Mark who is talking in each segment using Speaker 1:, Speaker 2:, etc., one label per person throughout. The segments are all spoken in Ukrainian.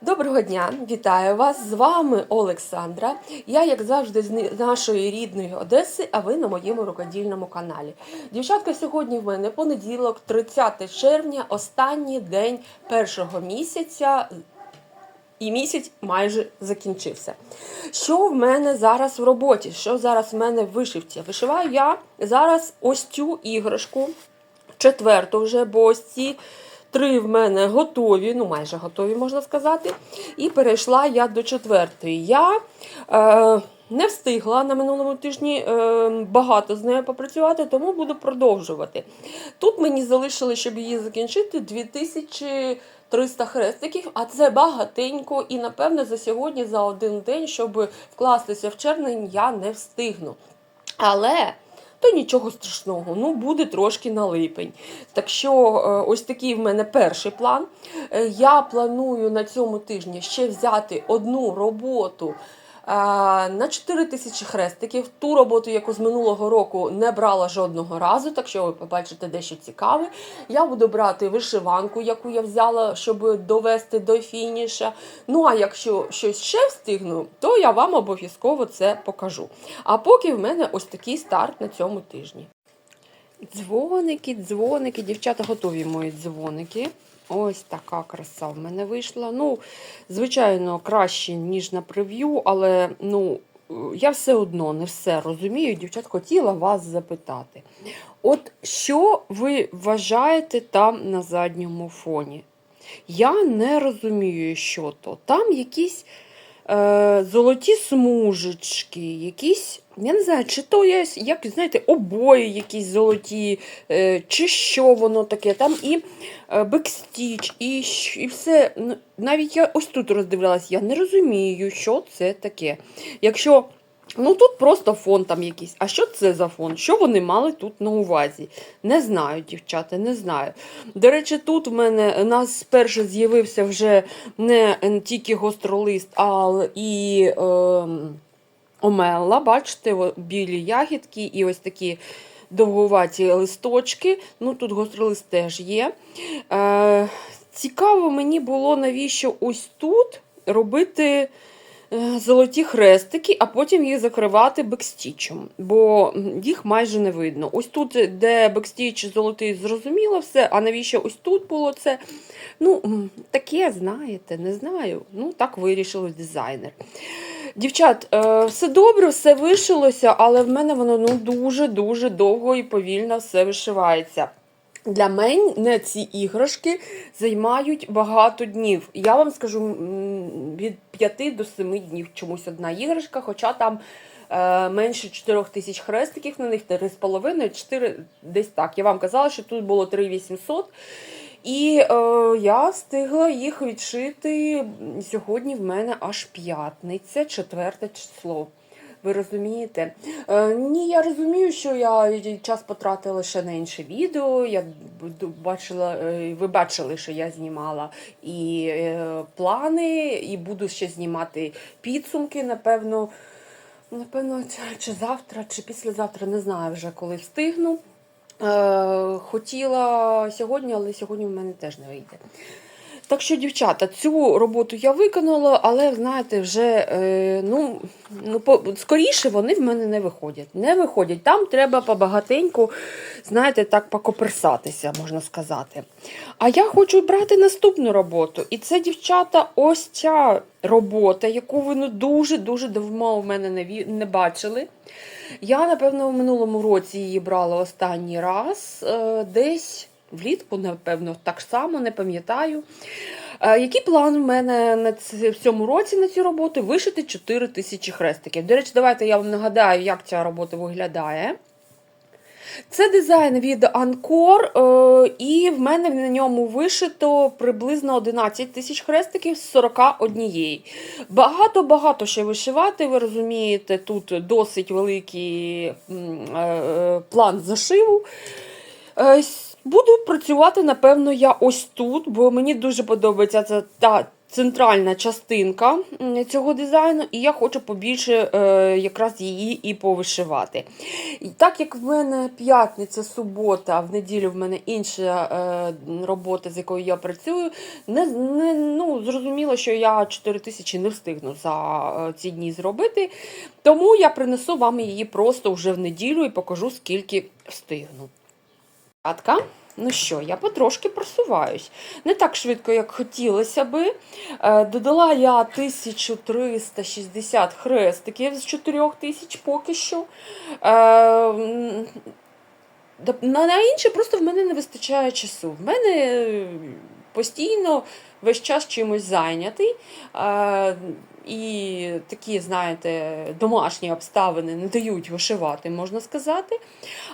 Speaker 1: Доброго дня, вітаю вас! З вами Олександра. Я, як завжди, з нашої рідної Одеси, а ви на моєму рукодільному каналі. Дівчатка, сьогодні в мене понеділок, 30 червня, останній день першого місяця. І місяць майже закінчився. Що в мене зараз в роботі? Що зараз в мене в вишивці? Вишиваю я зараз ось цю іграшку, четверту вже, бо ось ці три в мене готові, ну майже готові, можна сказати. І перейшла я до четвертої. Я е, не встигла на минулому тижні е, багато з нею попрацювати, тому буду продовжувати. Тут мені залишили, щоб її закінчити, 2300 хрестиків, а це багатенько. І, напевне, за сьогодні, за один день, щоб вкластися в червень, я не встигну. Але то нічого страшного, ну буде трошки на липень. Так що е, ось такий в мене перший план. Е, Я планую на цьому тижні ще взяти одну роботу. На 4 тисячі хрестиків. Ту роботу, яку з минулого року не брала жодного разу, так що ви побачите дещо цікаве. Я буду брати вишиванку, яку я взяла, щоб довести до фініша. Ну а якщо щось ще встигну, то я вам обов'язково це покажу. А поки в мене ось такий старт на цьому тижні. Дзвоники, дзвоники, дівчата готові мої дзвоники. Ось така краса в мене вийшла. Ну, звичайно, краще, ніж на прев'ю, але ну, я все одно не все розумію. Дівчат, хотіла вас запитати. От що ви вважаєте там на задньому фоні? Я не розумію, що то. Там якісь е, золоті смужечки, якісь, я не знаю, чи то є, як, знаєте, обої якісь золоті, е, чи що воно таке. Там і е, бекстіч, і, і все. Навіть я ось тут роздивлялась, я не розумію, що це таке. Якщо. Ну тут просто фон там якийсь. А що це за фон? Що вони мали тут на увазі? Не знаю, дівчата, не знаю. До речі, тут в мене у нас спершу з'явився вже не тільки гостролист, а і е, омелла. Бачите, білі ягідки і ось такі довгуваті листочки. Ну тут гостролист теж є. Е, цікаво мені було, навіщо ось тут робити. Е, Золоті хрестики, а потім їх закривати бекстічем, бо їх майже не видно. Ось тут, де бекстіч золотий, зрозуміло все, а навіщо ось тут було це? Ну, таке, знаєте, не знаю. Ну, так вирішив дизайнер. Дівчат, е, все добре, все вишилося, але в мене воно ну, дуже-дуже довго і повільно все вишивається. Для мене ці іграшки займають багато днів. Я вам скажу від 5 до 7 днів чомусь одна іграшка, хоча там е, менше 4 тисяч хрестиків на них 3,5, 4, десь так. Я вам казала, що тут було 3800. І е, я встигла їх відшити. Сьогодні в мене аж п'ятниця, четверте число. Ви розумієте? Е, ні, я розумію, що я час потратила ще на інше відео. Я бачила, е, ви бачили, що я знімала і е, плани, і буду ще знімати підсумки, напевно. Напевно, чи- завтра, чи післязавтра, не знаю вже, коли встигну. Е, хотіла сьогодні, але сьогодні в мене теж не вийде. Так що, дівчата, цю роботу я виконала, але знаєте, вже е, ну, ну, скоріше вони в мене не виходять. Не виходять. Там треба побагатеньку, знаєте, так покоперсатися, можна сказати. А я хочу брати наступну роботу. І це, дівчата, ось ця робота, яку ви ну, дуже-дуже давно в мене не, не бачили. Я, напевно, в минулому році її брала останній раз, е, десь влітку, напевно, так само, не пам'ятаю. Е, Який план в мене на в цьому році на цю роботу? Вишити 4 тисячі хрестиків. До речі, давайте я вам нагадаю, як ця робота виглядає. Це дизайн від Анкор, е, і в мене на ньому вишито приблизно 11 тисяч хрестиків з 41. Багато-багато ще вишивати, ви розумієте, тут досить великий е, план зашиву. Буду працювати, напевно, я ось тут, бо мені дуже подобається ця та центральна частинка цього дизайну, і я хочу побільше е, якраз її і повишивати. І так як в мене п'ятниця, субота, в неділю в мене інша е, робота, з якою я працюю, не, не, ну, зрозуміло, що я 4 тисячі не встигну за е, ці дні зробити. Тому я принесу вам її просто вже в неділю і покажу, скільки встигну. Ну що, я потрошки просуваюсь. Не так швидко, як хотілося би. Е, Додала я 1360 хрестиків з 4000 поки що. Е, на інше просто в мене не вистачає часу. В мене е, постійно весь час чимось зайнятий. І такі, знаєте, домашні обставини не дають вишивати, можна сказати.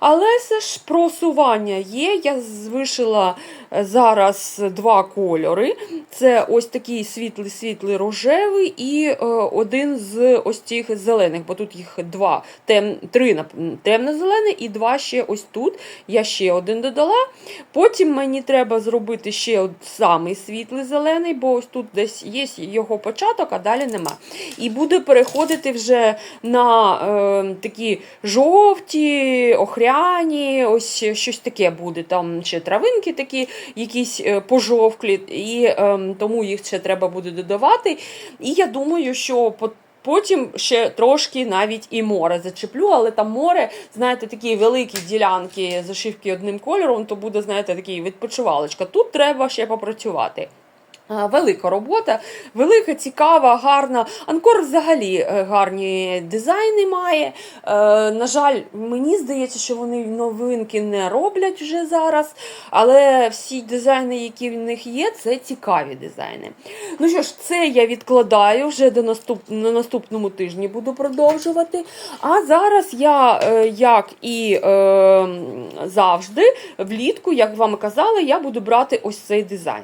Speaker 1: Але все ж просування є. Я вишила е, зараз два кольори. Це ось такий світлий світлий рожевий і е, один з ось цих зелених, бо тут їх два, тем, три темно-зелений і два ще ось тут. Я ще один додала. Потім мені треба зробити ще самий світлий зелений, бо ось тут десь є його початок, а далі нема. І буду переходити вже на е, такі жовті, охряні, ось щось таке буде. Там ще травинки такі, якісь е, пожовклі, і е, тому їх ще треба буде додавати. І я думаю, що по- Потім ще трошки навіть і море зачеплю, але там море, знаєте, такі великі ділянки зашивки одним кольором, то буде, знаєте, такий відпочивалочка. Тут треба ще попрацювати. Велика робота, велика, цікава, гарна. Анкор взагалі е, гарні дизайни має. Е, на жаль, мені здається, що вони новинки не роблять вже зараз. Але всі дизайни, які в них є, це цікаві дизайни. Ну що ж, це я відкладаю вже до наступ... на наступному тижні буду продовжувати. А зараз я, е, як і завжди, влітку, як вам казала, я буду брати ось цей дизайн.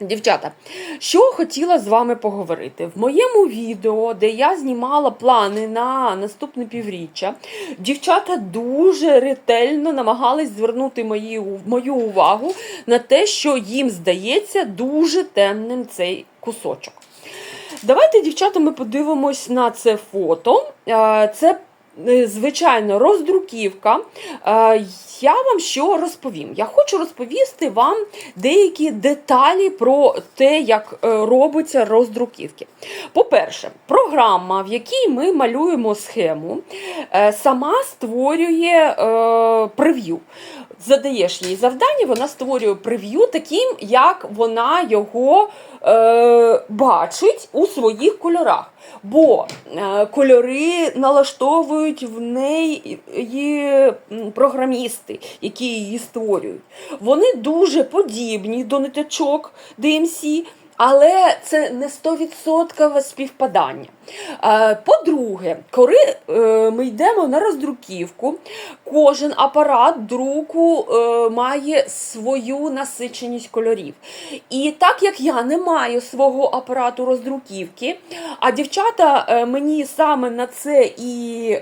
Speaker 1: Дівчата, що хотіла з вами поговорити? В моєму відео, де я знімала плани на наступне півріччя, дівчата дуже ретельно намагались звернути мої, мою увагу на те, що їм здається дуже темним цей кусочок. Давайте, дівчата, ми подивимось на це фото. Це звичайно роздруківка. Е, Я вам що розповім? Я хочу розповісти вам деякі деталі про те, як е, робиться роздруківки. По-перше, програма, в якій ми малюємо схему, е, сама створює е, прев'ю. Задаєш їй завдання, вона створює прев'ю таким, як вона його е, бачить у своїх кольорах. Бо е, кольори налаштовують в неї програмісти, які її створюють. Вони дуже подібні до ниточок DMC, але це не 100% співпадання. Е, По-друге, коли е, ми йдемо на роздруківку, кожен апарат друку е, має свою насиченість кольорів. І так як я не маю свого апарату роздруківки, а дівчата мені саме на це і.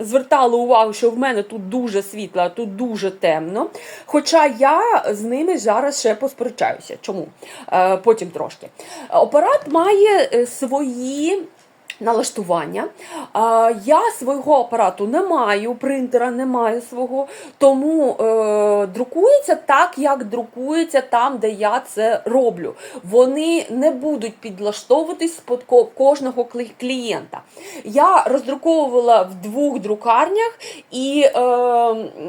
Speaker 1: Е, Звертали увагу, що в мене тут дуже світло, а тут дуже темно. Хоча я з ними зараз ще посперечаюся. Чому? Е, потім трошки. Апарат має е, свої. Налаштування. Я свого апарату не маю, принтера не маю свого, тому е, друкується так, як друкується там, де я це роблю. Вони не будуть підлаштовуватись під кожного клієнта. Я роздруковувала в двох друкарнях, і е,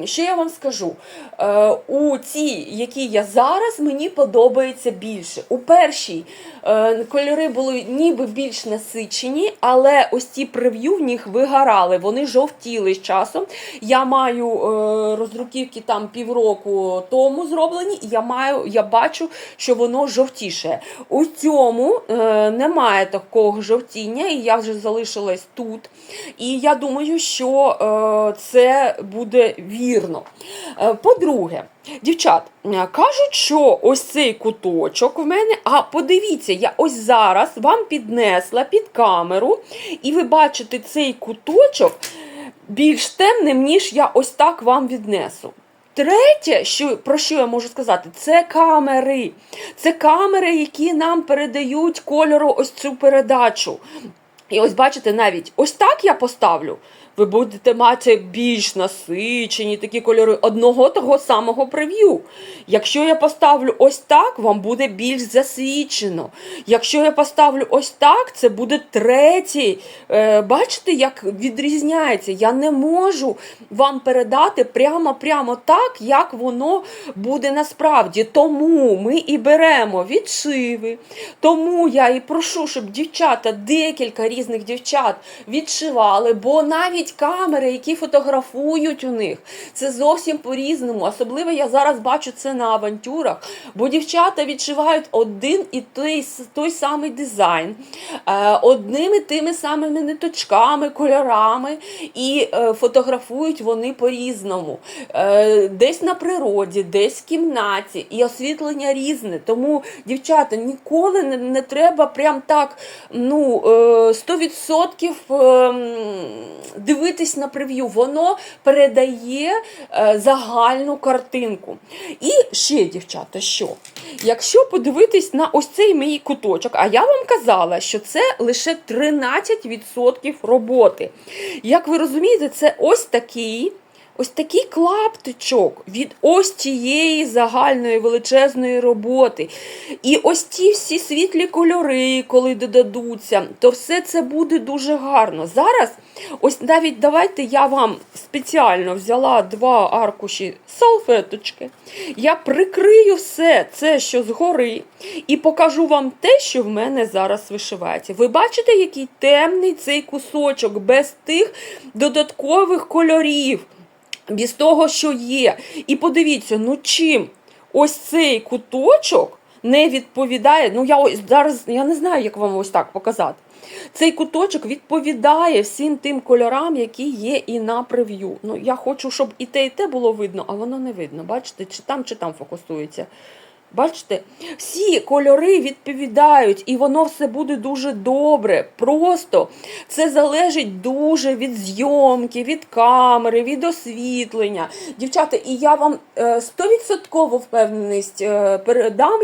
Speaker 1: що я вам скажу? Е, у цій, які я зараз, мені подобається більше. У першій е, кольори були ніби більш насичені, але ось ці прев'ю в них вигорали, вони жовтіли з часом. Я маю е, роздруківки там півроку тому зроблені, і я маю, я бачу, що воно жовтіше. У цьому е, немає такого жовтіння, і я вже залишилась тут. І я думаю, що е, це буде вірно. Е, По-друге, дівчат, кажуть, що ось цей куточок в мене. А подивіться, я ось зараз вам піднесла під камеру, і ви бачите цей куточок більш темним, ніж я ось так вам віднесу. Третє, що, про що я можу сказати, це камери. Це камери, які нам передають кольору ось цю передачу. І ось бачите, навіть ось так я поставлю. Ви будете мати більш насичені такі кольори одного того самого прев'ю. Якщо я поставлю ось так, вам буде більш засвічено. Якщо я поставлю ось так, це буде третій. Е, бачите, як відрізняється? Я не можу вам передати прямо-прямо так, як воно буде насправді. Тому ми і беремо відшиви. Тому я і прошу, щоб дівчата, декілька різних дівчат відшивали, бо навіть камери, які фотографують у них, це зовсім по-різному. Особливо я зараз бачу це на авантюрах, бо дівчата відшивають один і той, той самий дизайн, е, одними тими самими ниточками, кольорами, і е, фотографують вони по-різному. Е, десь на природі, десь в кімнаті, і освітлення різне. Тому, дівчата, ніколи не, не треба прям так ну, е, 100% ем, дивитись на прев'ю. Воно передає е, загальну картинку. І ще, дівчата, що? Якщо подивитись на ось цей мій куточок, а я вам казала, що це лише 13% роботи. Як ви розумієте, це ось такий. Ось такий клаптичок від ось цієї загальної величезної роботи. І ось ті всі світлі кольори, коли додадуться, то все це буде дуже гарно. Зараз, ось навіть давайте я вам спеціально взяла два аркуші салфеточки. Я прикрию все це, що згори, і покажу вам те, що в мене зараз вишивається. Ви бачите, який темний цей кусочок без тих додаткових кольорів без того, що є. І подивіться, ну чим ось цей куточок не відповідає. Ну, я ось зараз я не знаю, як вам ось так показати. Цей куточок відповідає всім тим кольорам, які є і на прев'ю. Ну, я хочу, щоб і те, і те було видно, а воно не видно. Бачите, чи там, чи там фокусується. Бачите, всі кольори відповідають, і воно все буде дуже добре. Просто це залежить дуже від зйомки, від камери, від освітлення. Дівчата, і я вам е, стовідсотково впевненість е, передам,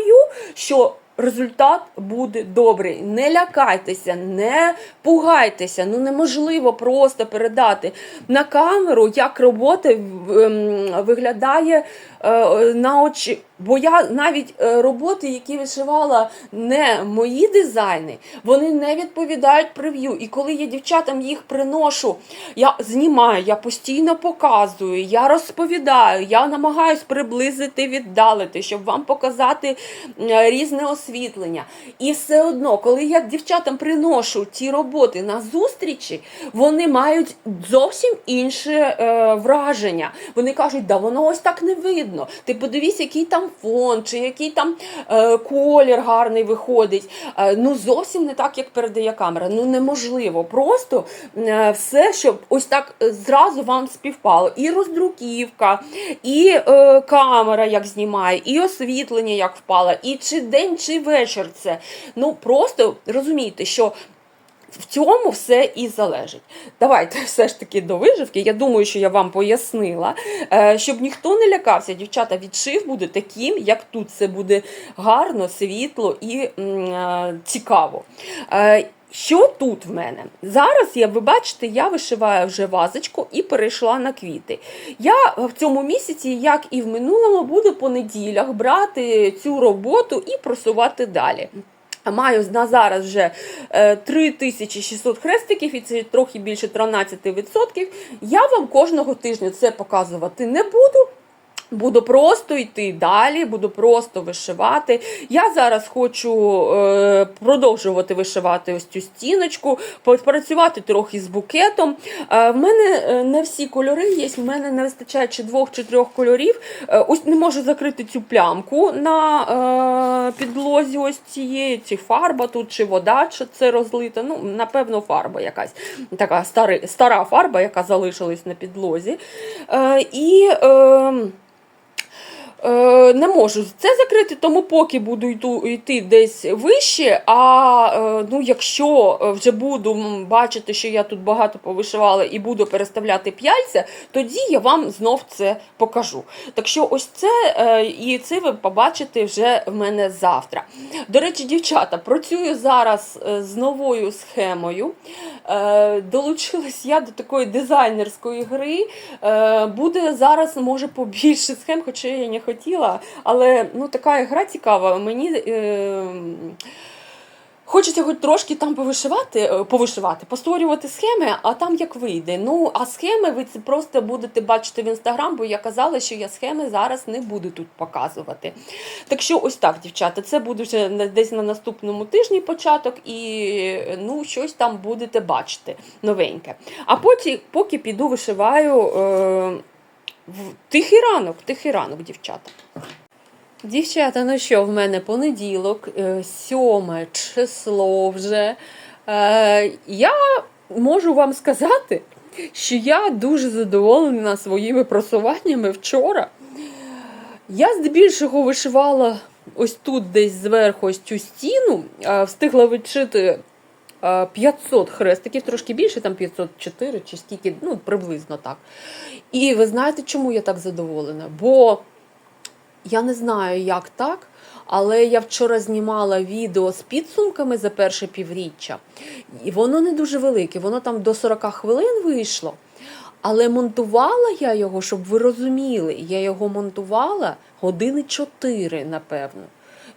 Speaker 1: що результат буде добрий. Не лякайтеся, не пугайтеся. Ну неможливо просто передати на камеру, як робота ем, виглядає е, на очі. Бо я навіть е, роботи, які вишивала не мої дизайни, вони не відповідають прев'ю. І коли я дівчатам їх приношу, я знімаю, я постійно показую, я розповідаю, я намагаюсь приблизити, віддалити, щоб вам показати е, різне освітлення. І все одно, коли я дівчатам приношу ті роботи на зустрічі, вони мають зовсім інше е, враження. Вони кажуть, да воно ось так не видно. Ти подивись, який там фон, чи який там е, колір гарний виходить. Е, ну зовсім не так, як передає камера. Ну неможливо. Просто е, все, щоб ось так е, зразу вам співпало. І роздруківка, і е, камера як знімає, і освітлення як впало, і чи день, чи вечір це. Ну просто розумійте, що в цьому все і залежить. Давайте все ж таки до виживки. Я думаю, що я вам пояснила, Е, щоб ніхто не лякався. Дівчата, відшив буде таким, як тут. Це буде гарно, світло і е, цікаво. Е, Що тут в мене? Зараз я, ви бачите, я вишиваю вже вазочку і перейшла на квіти. Я в цьому місяці, як і в минулому, буду по неділях брати цю роботу і просувати далі. Маю на зараз вже е, 3600 хрестиків, і це трохи більше 13%. Я вам кожного тижня це показувати не буду. Буду просто йти далі, буду просто вишивати. Я зараз хочу е, продовжувати вишивати ось цю стіночку, попрацювати трохи з букетом. Е, в мене е, не всі кольори є, в мене не вистачає чи двох, чи трьох кольорів. Е, ось не можу закрити цю плямку на е, підлозі ось цієї, чи фарба тут, чи вода, чи це розлита. Ну, напевно, фарба якась. Така стари, стара фарба, яка залишилась на підлозі. Е, і... Е, не можу це закрити, тому поки буду йти десь вище. А е, ну, якщо вже буду бачити, що я тут багато повишивала і буду переставляти п'яльця, тоді я вам знов це покажу. Так що ось це е, і це ви побачите вже в мене завтра. До речі, дівчата, працюю зараз е, з новою схемою. Е, Долучилась я до такої дизайнерської гри. Е, Буде зараз, може, побільше схем, хоча я не хотіла. Але ну, така гра цікава. Мені. Е, Хочеться хоч трошки там повишивати, е, повишивати, постворювати схеми, а там як вийде. Ну, а схеми ви це просто будете бачити в інстаграм, бо я казала, що я схеми зараз не буду тут показувати. Так що, ось так, дівчата, це буде вже десь на наступному тижні початок, і ну, щось там будете бачити новеньке. А потім, поки піду вишиваю е, тихий ранок, тихий ранок, дівчата. Дівчата, ну що, в мене понеділок, е, сьоме число вже. Е, Я можу вам сказати, що я дуже задоволена своїми просуваннями вчора. Я здебільшого вишивала ось тут, десь зверху, ось цю стіну, встигла відшити 500 хрестиків, трошки більше, там 504 чи скільки, ну приблизно так. І ви знаєте, чому я так задоволена? Бо я не знаю, як так, але я вчора знімала відео з підсумками за перше півріччя, і воно не дуже велике, воно там до 40 хвилин вийшло. Але монтувала я його, щоб ви розуміли, я його монтувала години 4, напевно.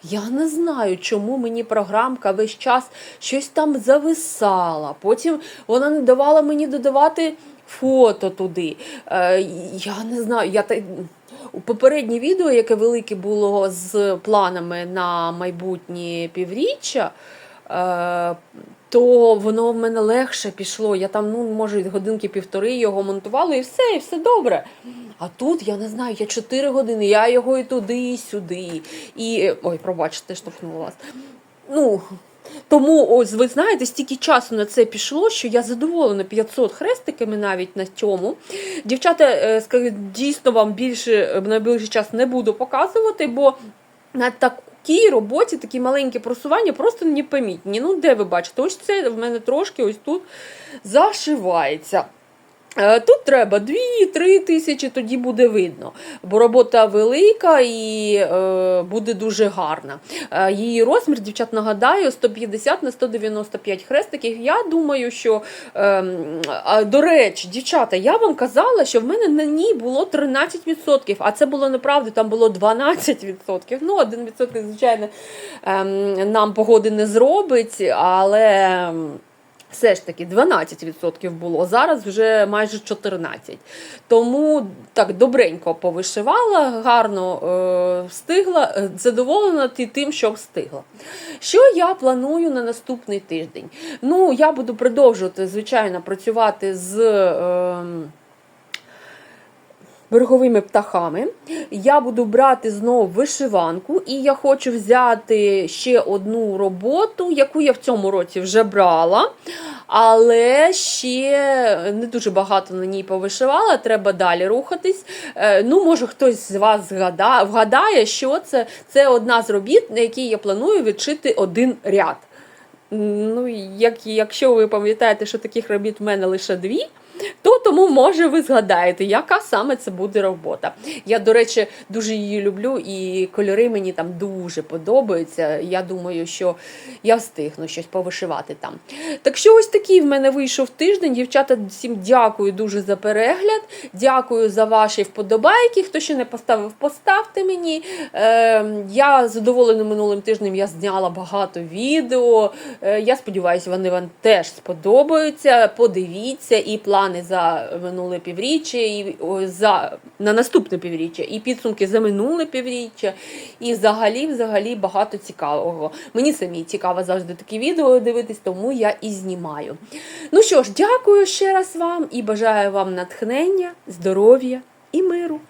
Speaker 1: Я не знаю, чому мені програмка весь час щось там зависала. Потім вона не давала мені додавати фото туди. Е, я не знаю, я та. У попереднє відео, яке велике було з планами на майбутнє півріччя, е, то воно в мене легше пішло. Я там, ну, може, годинки півтори його монтувала, і все, і все добре. А тут я не знаю, я 4 години, я його і туди, і сюди. І. Ой, пробачте, штовхнула вас. Ну, тому, ось ви знаєте, стільки часу на це пішло, що я задоволена 500 хрестиками навіть на цьому. Дівчата, е, дійсно вам більше в найближчий час не буду показувати, бо на такій роботі такі маленькі просування просто непомітні. Ну, де ви бачите? Ось це в мене трошки ось тут зашивається. Е, Тут треба 2-3 тисячі, тоді буде видно, бо робота велика і е, буде дуже гарна. Е, її розмір, дівчат, нагадаю, 150 на 195 хрестиків. Я думаю, що е, до речі, дівчата, я вам казала, що в мене на ній було 13%, а це було неправда, там було 12%. Ну, 1%, звичайно, е, нам погоди не зробить, але. Все ж таки 12% було, зараз вже майже 14%. Тому так добренько повишивала, гарно е, встигла, е, задоволена тим, що встигла. Що я планую на наступний тиждень? Ну, я буду продовжувати, звичайно, працювати з. Е, береговими птахами. Я буду брати знову вишиванку, і я хочу взяти ще одну роботу, яку я в цьому році вже брала. Але ще не дуже багато на ній повишивала, треба далі рухатись. Е, Ну, може, хтось з вас згадає, вгадає, що це. Це одна з робіт, на якій я планую відшити один ряд. Ну, як, якщо ви пам'ятаєте, що таких робіт в мене лише дві, то тому, може, ви згадаєте, яка саме це буде робота. Я, до речі, дуже її люблю, і кольори мені там дуже подобаються. Я думаю, що я встигну щось повишивати там. Так що ось такий в мене вийшов тиждень. Дівчата, всім дякую дуже за перегляд. Дякую за ваші вподобайки. Хто ще не поставив, поставте мені. Е, я задоволена минулим тижнем. Я зняла багато відео. Е, я сподіваюся, вони вам теж сподобаються. Подивіться і плани за минуле півріччя, і за на наступне півріччя, і підсумки за минуле півріччя. І взагалі, взагалі багато цікавого. Мені самі цікаво завжди такі відео дивитись, тому я і знімаю. Ну що ж, дякую ще раз вам і бажаю вам натхнення, здоров'я і миру.